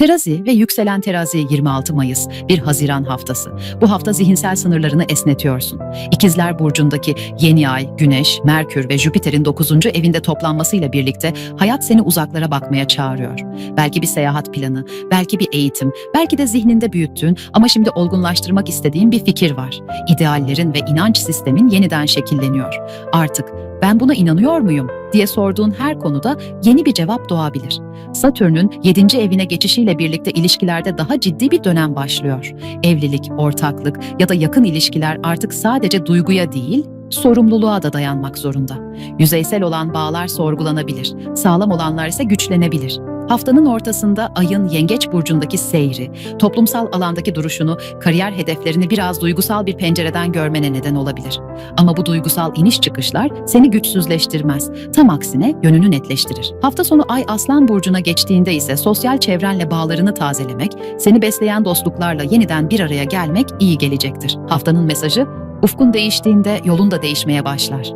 Terazi ve yükselen terazi 26 Mayıs, bir Haziran haftası. Bu hafta zihinsel sınırlarını esnetiyorsun. İkizler Burcu'ndaki yeni ay, Güneş, Merkür ve Jüpiter'in 9. evinde toplanmasıyla birlikte hayat seni uzaklara bakmaya çağırıyor. Belki bir seyahat planı, belki bir eğitim, belki de zihninde büyüttüğün ama şimdi olgunlaştırmak istediğin bir fikir var. İdeallerin ve inanç sistemin yeniden şekilleniyor. Artık ben buna inanıyor muyum diye sorduğun her konuda yeni bir cevap doğabilir. Satürn'ün 7. evine geçişiyle birlikte ilişkilerde daha ciddi bir dönem başlıyor. Evlilik, ortaklık ya da yakın ilişkiler artık sadece duyguya değil, sorumluluğa da dayanmak zorunda. Yüzeysel olan bağlar sorgulanabilir, sağlam olanlar ise güçlenebilir. Haftanın ortasında ayın yengeç burcundaki seyri, toplumsal alandaki duruşunu, kariyer hedeflerini biraz duygusal bir pencereden görmene neden olabilir. Ama bu duygusal iniş çıkışlar seni güçsüzleştirmez. Tam aksine yönünü netleştirir. Hafta sonu ay Aslan burcuna geçtiğinde ise sosyal çevrenle bağlarını tazelemek, seni besleyen dostluklarla yeniden bir araya gelmek iyi gelecektir. Haftanın mesajı Ufkun değiştiğinde yolun da değişmeye başlar.